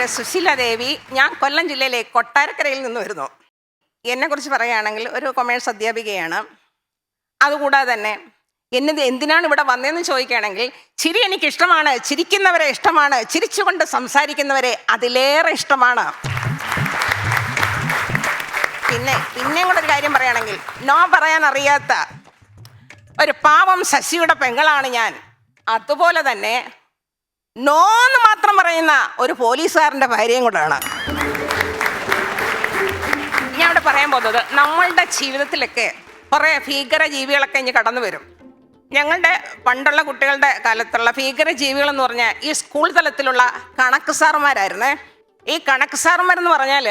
പേര് സുശീല ദേവി. ഞാൻ കൊല്ലം ജില്ലയിലെ കൊട്ടാരക്കരയിൽ നിന്ന് വരുന്നു. എന്നെക്കുറിച്ച് പറയുകയാണെങ്കിൽ ഒരു കൊമേഴ്സ് അധ്യാപികയാണ്. അതുകൂടാതെ തന്നെ എന്നത് എന്തിനാണ് ഇവിടെ വന്നതെന്ന് ചോദിക്കുകയാണെങ്കിൽ ചിരി എനിക്ക് ഇഷ്ടമാണ് ചിരിക്കുന്നവരെ ഇഷ്ടമാണ് ചിരിച്ചുകൊണ്ട് സംസാരിക്കുന്നവരെ അതിലേറെ ഇഷ്ടമാണ്. പിന്നെ പിന്നെയും കൂടെ ഒരു കാര്യം പറയുകയാണെങ്കിൽ നോ പറയാൻ അറിയാത്ത ഒരു പാവം ശശിയുടെ പെങ്ങളാണ് ഞാൻ. അതുപോലെ തന്നെ നോ എന്ന് മാത്രം പറയുന്ന ഒരു പോലീസുകാരന്റെ ഭാര്യയും കൂടെയാണ്. ഞാൻ ഇവിടെ പറയാൻ പോകുന്നത് നമ്മളുടെ ജീവിതത്തിലൊക്കെ കുറേ ഭീകര ജീവികളൊക്കെ ഇനി കടന്നു വരും. ഞങ്ങളുടെ പണ്ടുള്ള കുട്ടികളുടെ കാലത്തുള്ള ഭീകര ജീവികളെന്ന് പറഞ്ഞാൽ ഈ സ്കൂൾ തലത്തിലുള്ള കണക്ക് സാറുമാരായിരുന്നേ. ഈ കണക്ക് സാറുമാരെന്ന് പറഞ്ഞാൽ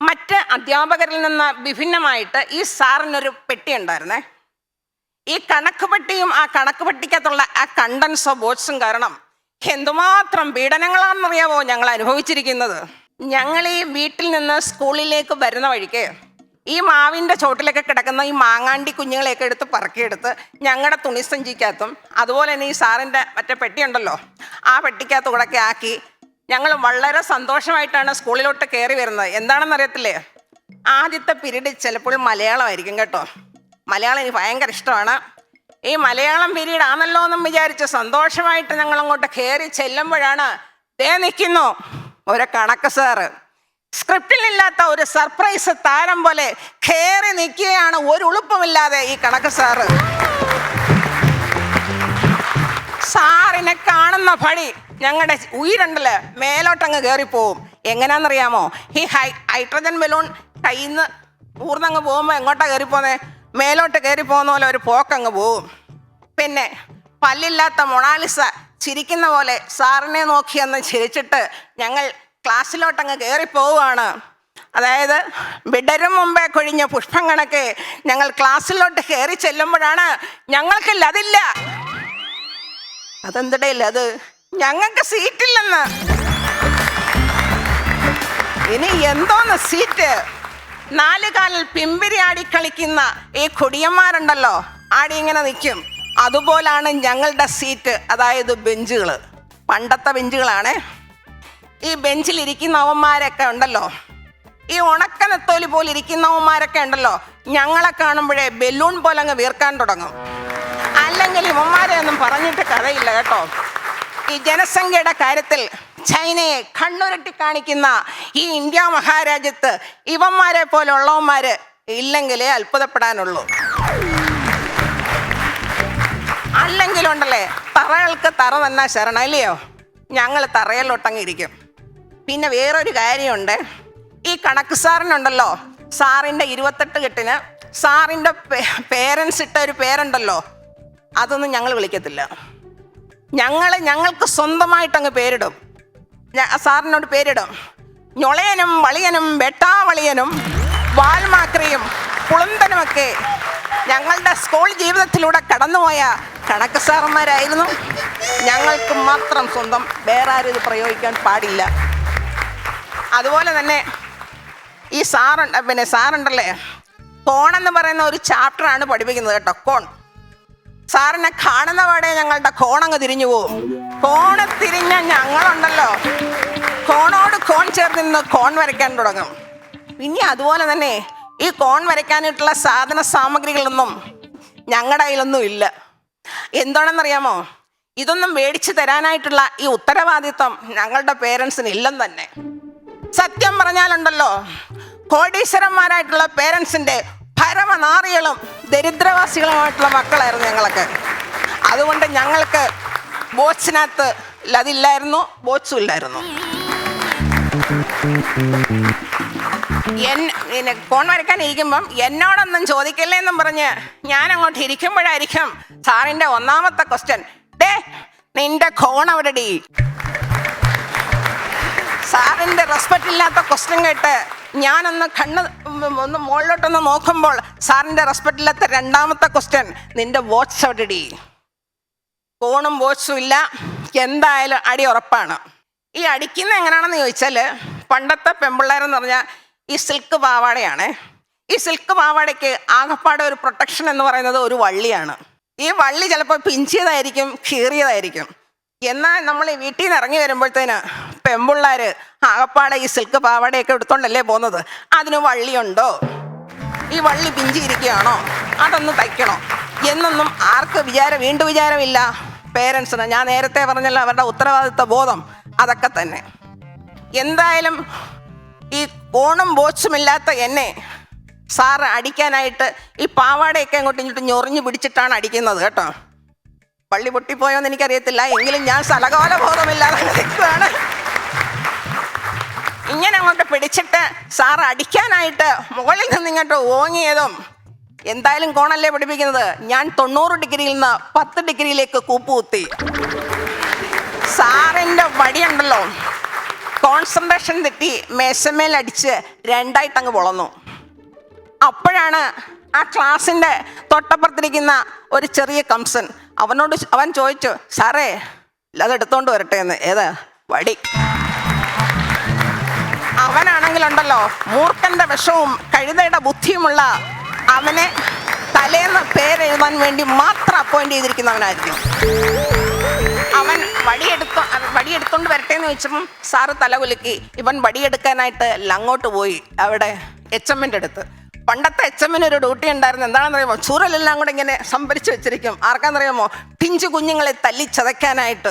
മറ്റ് അധ്യാപകരിൽ നിന്ന് വിഭിന്നമായിട്ട് ഈ സാറിനൊരു പെട്ടി ഉണ്ടായിരുന്നേ. ഈ കണക്ക് പെട്ടിയും ആ കണക്ക് പെട്ടിക്കകത്തുള്ള ആ കണ്ടൻസോ ബോട്ട്സും കാരണം എന്തുമാത്രം പീഡനങ്ങളാണെന്നറിയാവോ ഞങ്ങൾ അനുഭവിച്ചിരിക്കുന്നത്? ഞങ്ങൾ ഈ വീട്ടിൽ നിന്ന് സ്കൂളിലേക്ക് വരുന്ന വഴിക്ക് ഈ മാവിന്റെ ചോട്ടിലൊക്കെ കിടക്കുന്ന ഈ മാങ്ങാണ്ടി കുഞ്ഞുങ്ങളെയൊക്കെ എടുത്ത് പറക്കിയെടുത്ത് ഞങ്ങളുടെ തുണിസഞ്ചിക്കകത്തും അതുപോലെ തന്നെ ഈ സാറിന്റെ മറ്റേ പെട്ടിയുണ്ടല്ലോ ആ പെട്ടിക്കകത്ത് കൂടെയൊക്കെ ആക്കി ഞങ്ങൾ വളരെ സന്തോഷമായിട്ടാണ് സ്കൂളിലോട്ട് കയറി വരുന്നത്. എന്താണെന്ന് അറിയത്തില്ലേ? ആദ്യത്തെ പീരീഡ് ചിലപ്പോൾ മലയാളമായിരിക്കും കേട്ടോ. മലയാളം എനിക്ക് ഭയങ്കര ഇഷ്ടമാണ്. ഈ മലയാളം പീരീഡ് ആണല്ലോ എന്നും വിചാരിച്ച് സന്തോഷമായിട്ട് ഞങ്ങൾ അങ്ങോട്ട് കയറി ചെല്ലുമ്പോഴാണ് ദേ നിൽക്കുന്നു ഒരു കണക്ക് സാറ് സ്ക്രിപ്റ്റിലില്ലാത്ത ഒരു സർപ്രൈസ് താരം പോലെ കയറി നിൽക്കുകയാണ് ഒരു ഉളുപ്പമില്ലാതെ ഈ കണക്ക് സാറ് സാറിനെ കാണുന്ന പടി ഞങ്ങളുടെ ഉയരണ്ടൽ മേലോട്ടങ്ങ് കയറിപ്പോവും എങ്ങനെയാണെന്നറിയാമോ ഈ ഹൈ ഹൈഡ്രജൻ ബലൂൺ കയ്യിൽ നിന്ന് ഊർന്നങ്ങ് പോകുമ്പോൾ എങ്ങോട്ടാണ് കയറിപ്പോന്നേ മേലോട്ട് കയറി പോകുന്ന പോലെ ഒരു പോക്കങ്ങ് പോവും. പിന്നെ പല്ലില്ലാത്ത മൊണാലിസ ചിരിക്കുന്ന പോലെ സാറിനെ നോക്കിയൊന്ന് ചിരിച്ചിട്ട് ഞങ്ങൾ ക്ലാസ്സിലോട്ടങ്ങ് കയറി പോവുകയാണ്. അതായത് വിടരും മുമ്പേ കൊഴിഞ്ഞ പുഷ്പം കണക്ക് ഞങ്ങൾ ക്ലാസ്സിലോട്ട് കയറി ചെല്ലുമ്പോഴാണ് ഞങ്ങൾക്കില്ല അതില്ല അതെന്തടയില്ല അത് ഞങ്ങൾക്ക് സീറ്റില്ലെന്ന്. ഇനി എന്തോന്ന് സീറ്റ്? നാല് കാലിൽ പിമ്പിരി ആടി കളിക്കുന്ന ഈ കൊടിയന്മാരുണ്ടല്ലോ ആടി ഇങ്ങനെ നിൽക്കും. അതുപോലാണ് ഞങ്ങളുടെ സീറ്റ് അതായത് ബെഞ്ചുകൾ പണ്ടത്തെ ബെഞ്ചുകളാണ് ഈ ബെഞ്ചിൽ ഇരിക്കുന്നവന്മാരൊക്കെ ഉണ്ടല്ലോ. ഈ ഉണക്ക നെത്തോലി പോലെ ഇരിക്കുന്നവന്മാരൊക്കെ ഉണ്ടല്ലോ. ഞങ്ങളെ കാണുമ്പോഴേ ബലൂൺ പോലെ അങ്ങ് വീർക്കാൻ തുടങ്ങും. അല്ലെങ്കിൽ ഇവന്മാരെ ഒന്നും പറഞ്ഞിട്ട് കഥയില്ല കേട്ടോ. ഈ ജനസംഖ്യയുടെ കാര്യത്തിൽ ചൈനയെ കണ്ണുരട്ടി കാണിക്കുന്ന ഈ ഇന്ത്യ മഹാരാജ്യത്ത് ഇവന്മാരെ പോലെ പോലുള്ളവന്മാര് ഇല്ലെങ്കിലേ അത്ഭുതപ്പെടാനുള്ളൂ. അല്ലെങ്കിലുണ്ടല്ലേ തറകൾക്ക് തറ തന്നാ ശരണം ഇല്ലയോ ഞങ്ങൾ തറയിലോട്ടങ്ങിരിക്കും പിന്നെ വേറൊരു കാര്യമുണ്ട്. ഈ കണക്ക് സാറിനുണ്ടല്ലോ സാറിന്റെ ഇരുപത്തെട്ട് കെട്ടിന് സാറിന്റെ പേരൻസ് ഇട്ട ഒരു പേരുണ്ടല്ലോ അതൊന്നും ഞങ്ങൾ വിളിക്കത്തില്ല. ഞങ്ങൾ ഞങ്ങൾക്ക് സ്വന്തമായിട്ടങ്ങ് പേരിടും. സാറിനോട് പേരിടും. ഞൊളയനും വളിയനും വെട്ടാവളിയനും വാൽമാക്രിയും പുളന്തനുമൊക്കെ ഞങ്ങളുടെ സ്കൂൾ ജീവിതത്തിലൂടെ കടന്നുപോയ കണക്ക് സാറന്മാരായിരുന്നു. ഞങ്ങൾക്ക് മാത്രം സ്വന്തം വേറെ ആരും ഇത് പ്രയോഗിക്കാൻ പാടില്ല. അതുപോലെ തന്നെ ഈ സാറുണ്ട് പിന്നെ സാറുണ്ടല്ലേ? എന്ന് പറയുന്ന ഒരു ചാപ്റ്ററാണ് പഠിപ്പിക്കുന്നത് കേട്ടോ കോൺ. സാറിനെ കാണുന്ന പാടെ ഞങ്ങളുടെ കോണങ്ങ് തിരിഞ്ഞു പോവും. കോണ് തിരിഞ്ഞ ഞങ്ങളുണ്ടല്ലോ. കോണോട് കോൺ ചേർന്ന് നിന്ന് കോൺ വരയ്ക്കാൻ തുടങ്ങും. പിന്നെ അതുപോലെ തന്നെ ഈ കോൺ വരയ്ക്കാനായിട്ടുള്ള സാധന സാമഗ്രികളൊന്നും ഞങ്ങളുടെ കയ്യിലൊന്നും ഇല്ല. എന്താണെന്നറിയാമോ? ഇതൊന്നും മേടിച്ചു തരാനായിട്ടുള്ള ഈ ഉത്തരവാദിത്വം ഞങ്ങളുടെ പേരൻസിന് ഇല്ലെന്ന് തന്നെ. സത്യം പറഞ്ഞാലുണ്ടല്ലോ കോടീശ്വരന്മാരായിട്ടുള്ള പേരൻസിന്റെ പരമനാറികളും ദരിദ്രവാസികളുമായിട്ടുള്ള മക്കളായിരുന്നു ഞങ്ങളൊക്കെ. അതുകൊണ്ട് ഞങ്ങൾക്ക് ബോച്ചിനകത്ത് അതില്ലായിരുന്നു ബോച്ചും ഇല്ലായിരുന്നു. എൻ പിന്നെ കോൺ വരയ്ക്കാൻ ഇരിക്കുമ്പം എന്നോടൊന്നും ചോദിക്കല്ലേ എന്നും പറഞ്ഞ് ഞാൻ അങ്ങോട്ട് ഇരിക്കുമ്പോഴായിരിക്കും സാറിന്റെ ഒന്നാമത്തെ ക്വസ്റ്റ്യൻ ഡേ നിന്റെ കോൺ അവിടെ ഡി സാറിന്റെ റെസ്പെക്റ്റ് ഇല്ലാത്ത ക്വസ്റ്റ്യൻ കേട്ട് ഞാനൊന്ന് കണ്ണ് ഒന്ന് മുകളിലോട്ടൊന്ന് നോക്കുമ്പോൾ സാറിന്റെ റെസ്പെക്റ്റ് ഇല്ലാത്ത രണ്ടാമത്തെ ക്വസ്റ്റ്യൻ നിന്റെ വാച്ച് എവിടെടി? ഫോണും വാച്ചും ഇല്ല. എന്തായാലും അടി ഉറപ്പാണ്. ഈ അടിക്കുന്ന എങ്ങനെയാണെന്ന് ചോദിച്ചാൽ പണ്ടത്തെ പെമ്പിള്ളേരെന്ന് പറഞ്ഞാൽ ഈ സിൽക്ക് പാവാടയാണ് ഈ സിൽക്ക് പാവാടയ്ക്ക് ആകപ്പാടെ ഒരു പ്രൊട്ടക്ഷൻ എന്ന് പറയുന്നത് ഒരു വള്ളിയാണ്. ഈ വള്ളി ചിലപ്പോൾ പിഞ്ചിയതായിരിക്കും കീറിയതായിരിക്കും. എന്നാൽ നമ്മൾ ഈ വീട്ടിൽ നിന്ന് ഇറങ്ങി വരുമ്പോഴത്തേന് പെമ്പിള്ളേർ ആകപ്പാടെ ഈ സിൽക്ക് പാവാടയൊക്കെ എടുത്തോണ്ടല്ലേ പോകുന്നത്? അതിന് വള്ളിയുണ്ടോ? ഈ വള്ളി പിഞ്ചിയിരിക്കുകയാണോ? അതൊന്ന് തയ്ക്കണോ. എന്നൊന്നും ആർക്ക് വിചാരം വീണ്ടും വിചാരമില്ല. പേരൻസിന് ഞാൻ നേരത്തെ പറഞ്ഞല്ലോ അവരുടെ ഉത്തരവാദിത്വ ബോധം. അതൊക്കെ തന്നെ. എന്തായാലും ഈ ഓണം ബോച്ചുമില്ലാത്ത എന്നെ സാറ് അടിക്കാനായിട്ട് ഈ പാവാടയൊക്കെ അങ്ങോട്ട് ഇങ്ങോട്ട് ഞൊറിഞ്ഞു പിടിച്ചിട്ടാണ് അടിക്കുന്നത് കേട്ടോ. പള്ളി പൊട്ടിപ്പോയോന്ന് എനിക്കറിയത്തില്ല. എങ്കിലും ഞാൻ സ്ഥലകാല ബോധമില്ലാതെ നിൽക്കുകയാണ്. ഇങ്ങനെ അങ്ങോട്ട് പിടിച്ചിട്ട് സാറ് അടിക്കാനായിട്ട് മുകളിൽ നിന്ന് ഇങ്ങോട്ട് ഓങ്ങിയതും എന്തായാലും കോണല്ലേ പഠിപ്പിക്കുന്നത്? ഞാൻ തൊണ്ണൂറ് ഡിഗ്രിയിൽ നിന്ന് പത്ത് ഡിഗ്രിയിലേക്ക് കൂപ്പുകുത്തി. സാറിന്റെ വടിയുണ്ടല്ലോ. കോൺസെൻട്രേഷൻ തെറ്റി മേശമേൽ അടിച്ച് രണ്ടായിട്ട് അങ്ങ് പൊളന്നു. അപ്പോഴാണ് ആ ക്ലാസ്സിന്റെ തൊട്ടപ്പുറത്തിരിക്കുന്ന ഒരു ചെറിയ കംസൻ അവനോട് അവൻ ചോദിച്ചു സാറേ അത് എടുത്തോണ്ട് വരട്ടെ എന്ന്. ഏതാ? വടി. അവനാണെങ്കിലുണ്ടല്ലോ മൂർഖന്റെ വിഷവും കഴുതയുടെ ബുദ്ധിയുമുള്ള അവനെ തലേന്ന് പേരെഴുതാൻ വേണ്ടി മാത്രം അപ്പോയിന്റ് ചെയ്തിരിക്കുന്നവനായിരിക്കും. അവൻ വടിയെടുത്ത് വടിയെടുത്തോണ്ട് വരട്ടെ എന്ന് ചോദിച്ചപ്പം സാറ് തലകുലുക്കി ഇവൻ വടിയെടുക്കാനായിട്ട് അങ്ങോട്ട് പോയി അവിടെ എച്ച് എമ്മിന്റെ അടുത്ത് പണ്ടത്തെ എച്ച് എമ്മിന് ഒരു ഡ്യൂട്ടി ഉണ്ടായിരുന്നു. എന്താണെന്നറിയാമോ? ചൂരലെല്ലാം കൂടെ ഇങ്ങനെ സംഭരിച്ചു വെച്ചിരിക്കും. ആർക്കാണെന്നറിയാമോ പിഞ്ചു കുഞ്ഞുങ്ങളെ തല്ലി ചതയ്ക്കാനായിട്ട്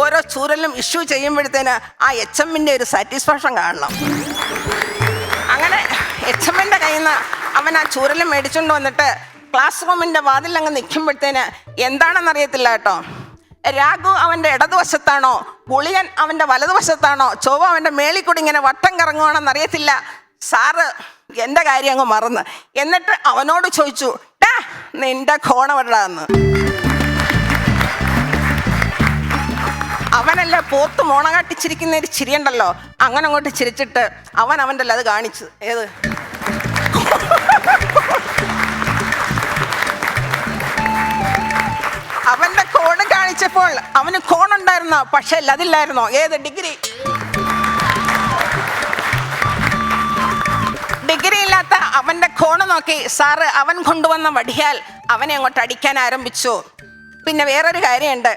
ഓരോ ചൂരലും ഇഷ്യൂ ചെയ്യുമ്പോഴത്തേന് ആ എച്ച് എമ്മിന്റെ ഒരു സാറ്റിസ്ഫാക്ഷൻ കാണണം. അങ്ങനെ എച്ച് എമ്മിന്റെ കയ്യിൽ നിന്ന് അവൻ ആ ചൂരലും മേടിച്ചുകൊണ്ട് വന്നിട്ട് ക്ലാസ് റൂമിന്റെ വാതിൽ അങ്ങ് നിൽക്കുമ്പോഴത്തേന് എന്താണെന്ന് അറിയത്തില്ല കേട്ടോ. രാഘു അവന്റെ ഇടതുവശത്താണോ? പുളിയൻ അവന്റെ വലതുവശത്താണോ? ചൊവ്വ അവന്റെ മേളിൽ കൂടി ഇങ്ങനെ വട്ടം കറങ്ങുവാണെന്ന് അറിയത്തില്ല സാറ് എന്റെ കാര്യം അങ്ങ് മറന്ന്. എന്നിട്ട് അവനോട് ചോദിച്ചു ഡാ നിന്റെ കോണമെവിടാന്ന് അവനല്ല പോത്ത് മോണകാട്ടിച്ചിരിക്കുന്ന ഒരു ചിരിയുണ്ടല്ലോ. അങ്ങനെ അങ്ങോട്ട് ചിരിച്ചിട്ട് അവൻ അവന്റെ അത് കാണിച്ചു. ഏത്? അവന്റെ കോണ് കാണിച്ചപ്പോൾ അവന് കോണുണ്ടായിരുന്നോ? പക്ഷെ അതില്ലായിരുന്നോ? ഏത് ഡിഗ്രി? അവന്റെ കോണ നോക്കി സാറ് അവൻ കൊണ്ടുവന്ന വടിയാൽ അവനെ അങ്ങോട്ട് അടിക്കാൻ ആരംഭിച്ചു. പിന്നെ വേറൊരു കാര്യമുണ്ട്.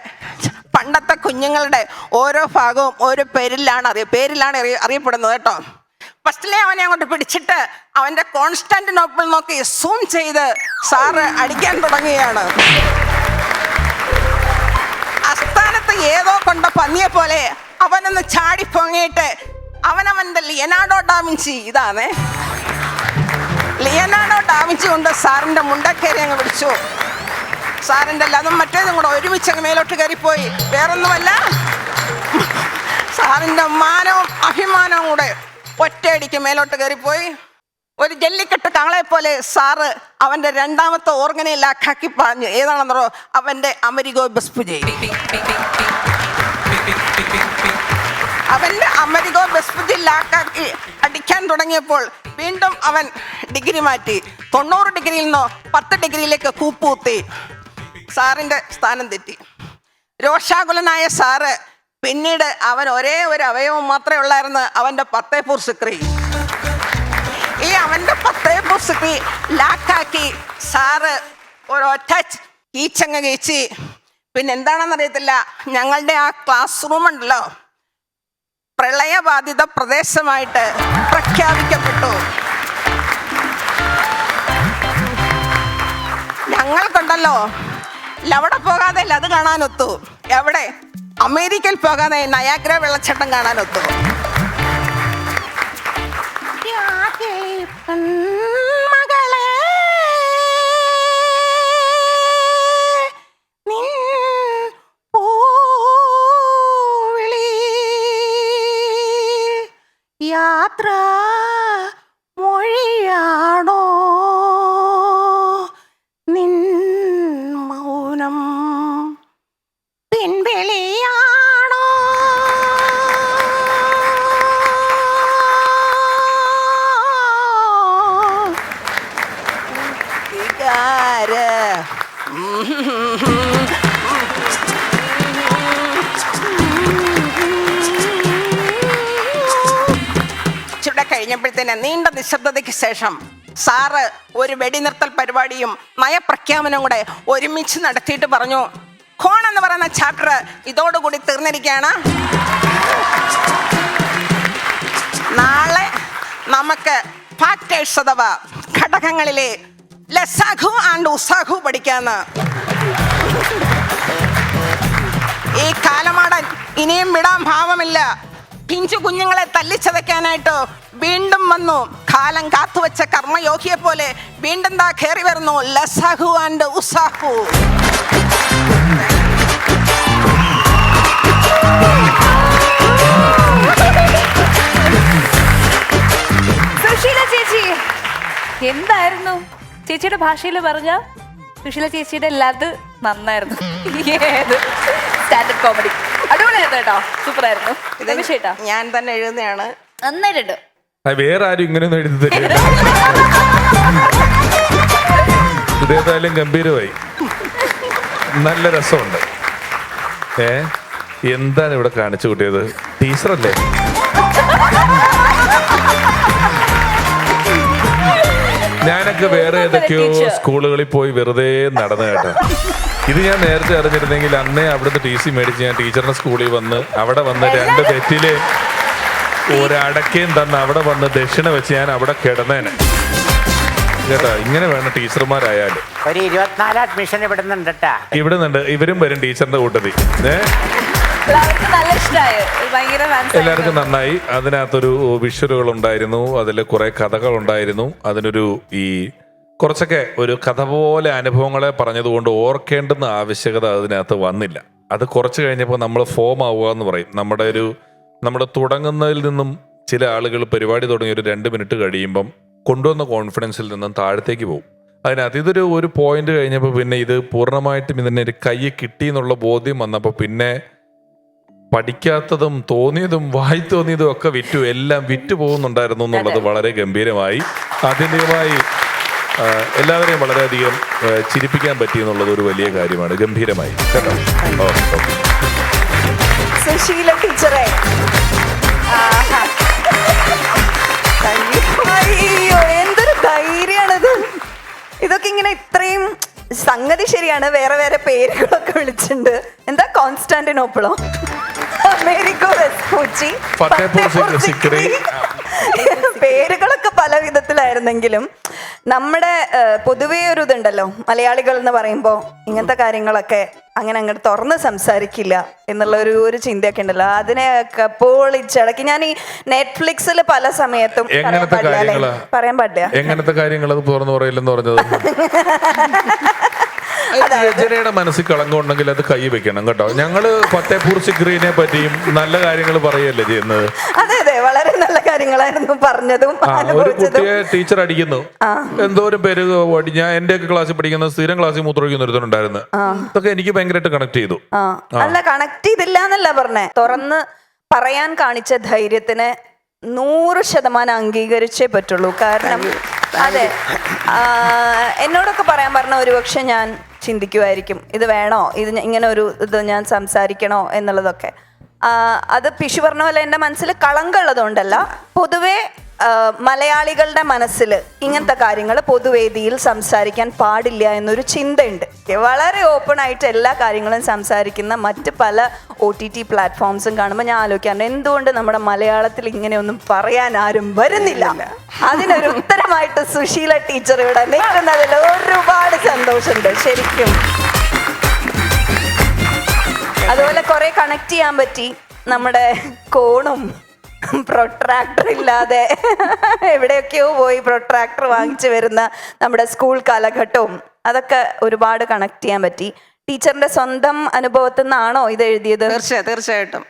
പണ്ടത്തെ കുഞ്ഞുങ്ങളുടെ ഓരോ ഭാഗവും ഓരോ പേരിലാണ് അറിയ പേരിലാണ് അറിയ അറിയപ്പെടുന്നത് കേട്ടോ. ഫസ്റ്റിലെ അവനെ അങ്ങോട്ട് പിടിച്ചിട്ട് അവന്റെ കോൺസ്റ്റന്റ് കോൺസ്റ്റാന്റിനോപ്പിൾ നോക്കി സൂം ചെയ്ത് സാറ് അടിക്കാൻ തുടങ്ങുകയാണ്. അസ്ഥാനത്ത് ഏതോ കൊണ്ട പന്നിയെ പോലെ അവനൊന്ന് ചാടി പൊങ്ങിയിട്ട് അവനവന്റെ ലിയനാഡോ ഡാമിഞ്ചി ഇതാണേ. ലിയനാഡോ ഡാമിഞ്ചി കൊണ്ട് സാറിന്റെ മുണ്ടക്കേറി അങ്ങ് പിടിച്ചു സാറിന്റെ അതും മറ്റേതും കൂടെ ഒരുമിച്ച് അങ്ങ് മേലോട്ട് കയറിപ്പോയി. വേറൊന്നുമല്ല സാറിന്റെ മാനവും അഭിമാനവും കൂടെ ഒറ്റയടിക്ക് മേലോട്ട് കയറിപ്പോയി. ഒരു ജല്ലിക്കെട്ട് കാളെ പോലെ സാറ് അവന്റെ രണ്ടാമത്തെ ഓർഗനെ ലാക്കാക്കി പറഞ്ഞു. ഏതാണെന്നോ അവന്റെ അമരിഗോ ബസ്പുജി അവന്റെ അമരികോ ബസ്പുജി ലാക്കാക്കി അടിക്കാൻ തുടങ്ങിയപ്പോൾ വീണ്ടും അവൻ ഡിഗ്രി മാറ്റി. തൊണ്ണൂറ് ഡിഗ്രിയിൽ നിന്നോ പത്ത് ഡിഗ്രിയിലേക്ക് കൂപ്പൂത്തി സാറിന്റെ സ്ഥാനം തെറ്റി. രോഷാകുലനായ സാറ് പിന്നീട് അവൻ ഒരേ ഒരു അവയവം മാത്രമേ ഉള്ളായിരുന്നു അവന്റെ പത്തേപ്പൂർ സിക്രി. ഈ അവന്റെ പത്തേപ്പൂർ സിക്രി ലാക്കാക്കി സാറ് ഒരൊറ്റ കീച്ചങ്ങ് കീച്ചി. പിന്നെ എന്താണെന്ന് അറിയത്തില്ല ഞങ്ങളുടെ ആ ക്ലാസ് റൂം ഉണ്ടല്ലോ പ്രളയബാധിത പ്രദേശമായിട്ട് പ്രഖ്യാപിക്കപ്പെട്ടു. ഞങ്ങൾക്കുണ്ടല്ലോ. അവിടെ പോകാതെ അത് കാണാനൊത്തു. എവിടെ? അമേരിക്കയിൽ പോകാതെ നയാഗ്ര വെള്ളച്ചട്ടം കാണാനൊത്തു. മകളെ യാത്ര മൊഴിയാണോ കഴിഞ്ഞപ്പോഴത്തേന് നീണ്ട നിശബ്ദതയ്ക്ക് ശേഷം സാറ് ഒരു വെടിനിർത്തൽ പരിപാടിയും നയപ്രഖ്യാപനവും കൂടെ ഒരുമിച്ച് നടത്തിയിട്ട് പറഞ്ഞു. ഖോൺ എന്ന് പറയുന്ന ചാപ്റ്റർ ഇതോടുകൂടി തീർന്നിരിക്കുകയാണ്. നാളെ നമുക്ക് ഫാക്ടേഴ്സ് അഥവാ ഘടകങ്ങളിലെ ലസാഖു ആൻഡ് ഉസാഖു പഠിക്കാന്ന്. ഈ കാലമാടൻ ഇനിയും വിടാൻ ഭാവമില്ല. പിഞ്ചു കുഞ്ഞുങ്ങളെ തല്ലിച്ചതയ്ക്കാനായിട്ട് വീണ്ടും വന്നു. കാലം കാത്തുവച്ച കർമ്മയോഗിയെ പോലെ വീണ്ടും ദാ കയറി വരുന്നു. ലസഹു ആൻഡ് ഉസാഹു. എന്തായിരുന്നു? ചേച്ചിയുടെ ഭാഷയിൽ പറഞ്ഞ സുശീല ചേച്ചിയുടെ ലത് നന്നായിരുന്നു. സ്റ്റാൻഡപ്പ് കോമഡി അടിപൊളിയായിരുന്നു കേട്ടോ. സൂപ്പർ ആയിരുന്നു ചേട്ടാ? ഞാൻ തന്നെ എഴുതുന്നതാണ് നന്നായിട്ടുണ്ട്. വേറെ ആരും ഇങ്ങനെയൊന്നും എഴുതി തരില്ല. ഇതേതായാലും ഗംഭീരമായി. നല്ല രസമുണ്ട്. ഏ എന്താണ് ഇവിടെ കാണിച്ചു കൂട്ടിയത്? ടീച്ചറല്ലേ ഞാനൊക്കെ വേറെ ഏതൊക്കെയോ സ്കൂളുകളിൽ പോയി വെറുതെ നടന്നു കേട്ടോ. ഇത് ഞാൻ നേരത്തെ അറിഞ്ഞിരുന്നെങ്കിൽ അന്നേ അവിടുന്ന് ടി സി മേടിച്ച് ഞാൻ ടീച്ചറിന്റെ സ്കൂളിൽ വന്ന് അവിടെ വന്ന് രണ്ട് തെറ്റിൽ ഒരടക്കയും തന്ന് അവിടെ വന്ന് ദക്ഷിണ വെച്ച് ഞാൻ അവിടെ കിടന്നേനെ. കേട്ടാ? ഇങ്ങനെ വേണം ടീച്ചർമാരായാലും. ഒരു ഇരുപത്തിനാല് അഡ്മിഷൻ ഇവിടുന്നുണ്ട് കേട്ടാ ഇവിടെ നിന്നുണ്ട് ഇവരും വരും ടീച്ചറിന്റെ കൂട്ടത്തിൽ. ഏ? എല്ലാവർക്കും നന്നായി. അതിനകത്തൊരു വിഷ്വലുകൾ ഉണ്ടായിരുന്നു അതിൽ കുറെ കഥകൾ ഉണ്ടായിരുന്നു അതിനൊരു ഈ കുറച്ചൊക്കെ ഒരു കഥ പോലെ അനുഭവങ്ങളെ പറഞ്ഞതുകൊണ്ട് ഓർക്കേണ്ടുന്ന ആവശ്യകത അതിനകത്ത് വന്നില്ല. അത് കുറച്ച് കഴിഞ്ഞപ്പോൾ നമ്മൾ ഫോം ആവുക എന്ന് പറയും. നമ്മുടെ ഒരു നമ്മുടെ തുടങ്ങുന്നതിൽ നിന്നും ചില ആളുകൾ പരിപാടി തുടങ്ങി ഒരു രണ്ട് മിനിറ്റ് കഴിയുമ്പം കൊണ്ടുവന്ന കോൺഫിഡൻസിൽ നിന്നും താഴത്തേക്ക് പോകും. അതിനകത്ത് ഇതൊരു ഒരു പോയിന്റ് കഴിഞ്ഞപ്പോൾ പിന്നെ ഇത് പൂർണമായിട്ടും ഇതിനെ ഒരു കൈ കിട്ടി എന്നുള്ള ബോധ്യം വന്നപ്പോൾ പിന്നെ പഠിക്കാത്തതും തോന്നിയതും വായി തോന്നിയതും ഒക്കെ വിറ്റു. എല്ലാം വിറ്റു പോകുന്നുണ്ടായിരുന്നു എന്നുള്ളത് വളരെ ഗംഭീരമായി. ആത്യന്തികമായി എല്ലാവരെയും വളരെയധികം ചിരിപ്പിക്കാൻ പറ്റി എന്നുള്ളത് ഒരു വലിയ കാര്യമാണ്. ഗംഭീരമായി. കേട്ടോ. സുശീല ടീച്ചറെ എന്തൊരു ഇതൊക്കെ ഇങ്ങനെ ഇത്രയും സംഗതി ശരിയാണ്. വേറെ വേറെ പേരുകളൊക്കെ വിളിച്ചിട്ടുണ്ട്. എന്താ കോൺസ്റ്റാന്റിനോപ്പിളോ? Americo Vespucci. പേരുകളൊക്കെ പല വിധത്തിലായിരുന്നെങ്കിലും നമ്മുടെ പൊതുവേ ഒരു ഇതുണ്ടല്ലോ മലയാളികൾ എന്ന് പറയുമ്പോൾ ഇങ്ങനത്തെ കാര്യങ്ങളൊക്കെ അങ്ങനെ അങ്ങോട്ട് തുറന്ന് സംസാരിക്കില്ല എന്നുള്ള ഒരു ഒരു ചിന്തയൊക്കെ ഉണ്ടല്ലോ. അതിനെയൊക്കെ പൊളിച്ചടക്കി ഞാൻ ഈ നെറ്റ്ഫ്ലിക്സിൽ പല സമയത്തും പറയാൻ പാടില്ല എങ്ങനത്തെ കാര്യങ്ങൾ തുറന്നു പറയില്ലെന്ന് പറഞ്ഞത്? രചനയുടെ മനസ്സിൽ കളങ്കുണ്ടെങ്കിൽ അത് കൈ വെക്കണം കേട്ടോ. ഞങ്ങൾ ഫത്തേപൂർ സിക്രീനെ പറ്റിയും നല്ല കാര്യങ്ങൾ പറയല്ലേ ചെയ്യുന്നത് അതെ അതെ വളരെ നല്ല കാര്യങ്ങളായിരുന്നു പറഞ്ഞതും ഒരു കുട്ടിയെ ടീച്ചർ അടിക്കുന്നു. എന്തോരം പേര് ഞാൻ എന്റെ ഒക്കെ ക്ലാസ്സിൽ പഠിക്കുന്ന സ്ഥിരം ക്ലാസ്സിൽ മൂത്രമൊഴിക്കുന്ന ഒരുത്തനുണ്ടായിരുന്നു. ഇതൊക്കെ എനിക്ക് ഭയങ്കരമായിട്ട് കണക്ട് ചെയ്തു. അല്ല കണക്ട് ചെയ്തില്ല എന്നല്ല പറഞ്ഞേ. തുറന്ന് പറയാൻ കാണിച്ച ധൈര്യത്തിന് നൂറ് ശതമാനം അംഗീകരിച്ചേ പറ്റുള്ളൂ. കാരണം അതെ എന്നോടൊക്കെ പറയാൻ പറഞ്ഞ ഒരുപക്ഷെ ഞാൻ ചിന്തിക്കുമായിരിക്കും. ഇത് വേണോ? ഇത് ഇങ്ങനെ ഒരു ഇത് ഞാൻ സംസാരിക്കണോ എന്നുള്ളതൊക്കെ. അത് പിഷു പറഞ്ഞ പോലെ എന്റെ മനസ്സിൽ കളങ്കുള്ളതുകൊണ്ടല്ല പൊതുവേ മലയാളികളുടെ മനസ്സിൽ ഇങ്ങനത്തെ കാര്യങ്ങൾ പൊതുവേദിയിൽ സംസാരിക്കാൻ പാടില്ല എന്നൊരു ചിന്തയുണ്ട്. വളരെ ഓപ്പൺ ആയിട്ട് എല്ലാ കാര്യങ്ങളും സംസാരിക്കുന്ന മറ്റ് പല ഒ ടി ടി പ്ലാറ്റ്ഫോംസും കാണുമ്പോൾ ഞാൻ ആലോചിക്കാറുണ്ട് എന്തുകൊണ്ട് നമ്മുടെ മലയാളത്തിൽ ഇങ്ങനെയൊന്നും പറയാൻ ആരും വരുന്നില്ല? അതിനൊരു ഉത്തരമായിട്ട് സുശീല ടീച്ചർ ഇവിടെ നിൽക്കുന്നതിൽ ഒരുപാട് സന്തോഷമുണ്ട്. ശരിക്കും. അതുപോലെ കുറെ കണക്ട് ചെയ്യാൻ പറ്റി. നമ്മുടെ കോണും പ്രൊട്രാക്ടർ ഇല്ലാതെ എവിടെയൊക്കെയോ പോയി പ്രൊട്രാക്ടർ വാങ്ങിച്ചു വരുന്ന നമ്മുടെ സ്കൂൾ കാലഘട്ടവും അതൊക്കെ ഒരുപാട് കണക്ട് ചെയ്യാൻ പറ്റി. ടീച്ചറിന്റെ സ്വന്തം അനുഭവത്തിൽ നിന്നാണോ ഇത് എഴുതിയത്? തീർച്ചയായും തീർച്ചയായിട്ടും.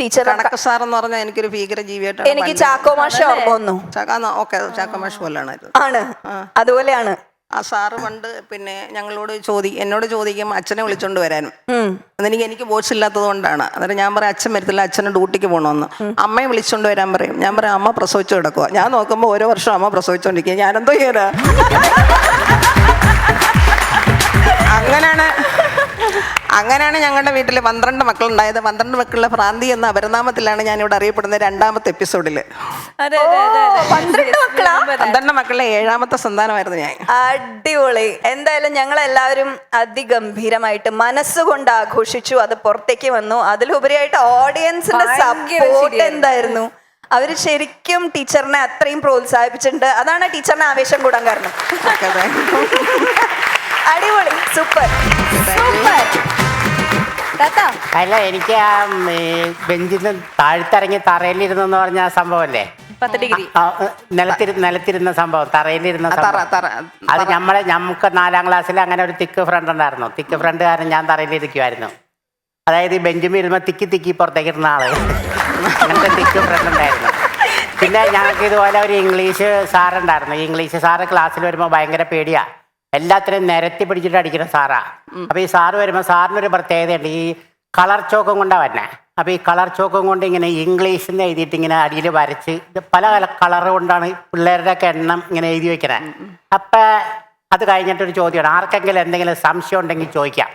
ടീച്ചർ കണക്ക് സാർ എന്ന് പറഞ്ഞാൽ എനിക്കൊരു ഭീകര ജീവിയായിട്ട് എനിക്ക് ചാക്കോ മാഷ ഓർമ്മ വന്നു. ഓക്കെ ചാക്കമാഷ് പോലാണ് ഇത്. ആണ്. അതുപോലെയാണ്. ആ സാറ് പണ്ട് പിന്നെ ഞങ്ങളോട് ചോദി എന്നോട് ചോദിക്കും അച്ഛനെ വിളിച്ചോണ്ട് വരാനും അതെനിക്ക് എനിക്ക് ബോസ് ഇല്ലാത്തത് കൊണ്ടാണ്. അന്നേരം ഞാൻ പറയും അച്ഛൻ വരത്തില്ല അച്ഛന് ഡ്യൂട്ടിക്ക് പോകണമെന്ന് അമ്മയെ വിളിച്ചോണ്ട് വരാൻ പറയും. ഞാൻ പറയും അമ്മ പ്രസവിച്ചു കിടക്കുക ഞാൻ നോക്കുമ്പോൾ ഓരോ വർഷം അമ്മ പ്രസവിച്ചോണ്ടിരിക്കുക ഞാനെന്തോ ചെയ്യാനാ? അങ്ങനെയാണ് അങ്ങനെയാണ് ഞങ്ങളുടെ വീട്ടിൽ പന്ത്രണ്ട് മക്കളുണ്ടായത്. പന്ത്രണ്ട് മക്കളുടെ ഭ്രാന്തി എന്ന അപരനാമത്തിലാണ് ഇവിടെ അറിയപ്പെടുന്നത് രണ്ടാമത്തെ എപ്പിസോഡിൽ പന്ത്രണ്ട് മക്കളാ? പന്ത്രണ്ട് മക്കളിലെ ഏഴാമത്തെ സന്താനമായിരുന്നു ഞാൻ. അടിപൊളി. എന്തായാലും ഞങ്ങൾ എല്ലാവരും അതിഗംഭീരമായിട്ട് മനസ്സുകൊണ്ട് ആഘോഷിച്ചു. അത് പുറത്തേക്ക് വന്നു. അതിലുപരിയായിട്ട് ഓഡിയൻസിന്റെ സപ്പോർട്ട് എന്തായിരുന്നു? അവർ ശരിക്കും ടീച്ചറിനെ അത്രയും പ്രോത്സാഹിപ്പിച്ചിട്ടുണ്ട്. അതാണ് ടീച്ചറിന് ആവേശം കൂടാൻ കാരണം. അടിപൊളി. സൂപ്പർ. സൂപ്പർ. താത്ത. അല്ല എനിക്ക് ആ ബെഞ്ചിൽ നിന്ന് താഴ്ത്തിറങ്ങി തറയിലിരുന്നെന്ന് പറഞ്ഞ ആ സംഭവമല്ലേ പത്ത് ഡിഗ്രി. ആ, ആ, നിലത്തിരു നിലത്തിരുന്ന സംഭവം തറയിലിരുന്ന തറ സംഭവം. തറ അത് നമ്മളെ നമുക്ക് നാലാം ക്ലാസ്സിൽ അങ്ങനെ ഒരു തിക്ക് ഫ്രണ്ട് ഉണ്ടായിരുന്നു. തിക്ക് ഫ്രണ്ട് കാരണം ഞാൻ തറയിലിരിക്കുമായിരുന്നു അതായത് ഈ ബെഞ്ചും ഇരുമ്പോൾ തിക്കി തിക്കി പുറത്തേക്ക് ഇരുന്ന ആൾ. അങ്ങനത്തെ തിക്ക് ഫ്രണ്ട് ഉണ്ടായിരുന്നു. പിന്നെ ഞങ്ങൾക്ക് ഇതുപോലെ ഒരു ഇംഗ്ലീഷ് സാറുണ്ടായിരുന്നു. ഈ ഇംഗ്ലീഷ് സാറ് ക്ലാസ്സിൽ വരുമ്പോൾ ഭയങ്കര പേടിയാ. എല്ലാത്തിനും നിരത്തി പിടിച്ചിട്ട് അടിക്കുന്ന സാറാ. അപ്പൊ ഈ സാറ് വരുമ്പോൾ സാറിനൊരു പ്രത്യേകതയുണ്ട്. ഈ കളർ ചോക്കും കൊണ്ടാ വന്നെ അപ്പൊ ഈ കളർ ചോക്കും കൊണ്ട് ഇങ്ങനെ ഇംഗ്ലീഷിൽ നിന്ന് എഴുതിയിട്ട് ഇങ്ങനെ അടിയിൽ വരച്ച് പല പല കളർ കൊണ്ടാണ് പിള്ളേരുടെ ഒക്കെ എണ്ണം ഇങ്ങനെ എഴുതി വെക്കണേ. അപ്പൊ അത് കഴിഞ്ഞിട്ടൊരു ചോദ്യമാണ് ആർക്കെങ്കിലും എന്തെങ്കിലും സംശയം ഉണ്ടെങ്കിൽ ചോദിക്കാം.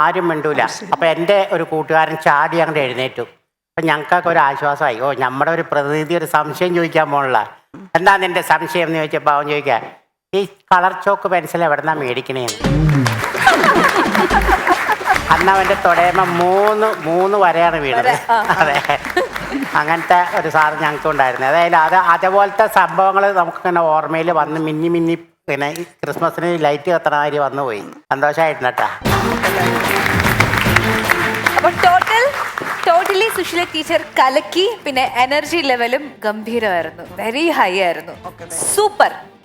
ആരും മിണ്ടൂല. അപ്പൊ എന്റെ ഒരു കൂട്ടുകാരൻ ചാടി അങ്ങോട്ട് എഴുന്നേറ്റു. അപ്പൊ ഞങ്ങൾക്കൊക്കെ ഒരു ആശ്വാസമായി. ഓ നമ്മുടെ ഒരു പ്രതിനിധി ഒരു സംശയം ചോദിക്കാൻ പോണില്ല എന്താ നിന്റെ സംശയം എന്ന് ചോദിച്ചപ്പോ അവൻ ചോദിക്കുക ഈ കളർ ചോക്ക് പെൻസിൽ എവിടെന്നാ മേടിക്കണേന്ന്? അന്ന് അവന്റെ തൊടയമ്മ മൂന്ന് മൂന്ന് വരെയാണ് വീണത്. അതെ. അങ്ങനത്തെ ഒരു സാധനം ഞങ്ങൾക്ക് ഉണ്ടായിരുന്നു അതായത് അത് അതേപോലത്തെ സംഭവങ്ങൾ നമുക്കിങ്ങനെ ഓർമ്മയിൽ വന്ന് മിന്നി മിന്നി പിന്നെ ഈ ക്രിസ്മസിന് ലൈറ്റ് കത്തണ കാര്യം വന്നു പോയി. സന്തോഷമായിരുന്നു കേട്ടാ. അപ്പൊ ടോട്ടൽ ടോട്ടലി സുശീല ടീച്ചർ കലക്കി പിന്നെ എനർജി ലെവലും ഗംഭീരമായിരുന്നു. വെരി ഹൈ ആയിരുന്നു. സൂപ്പർ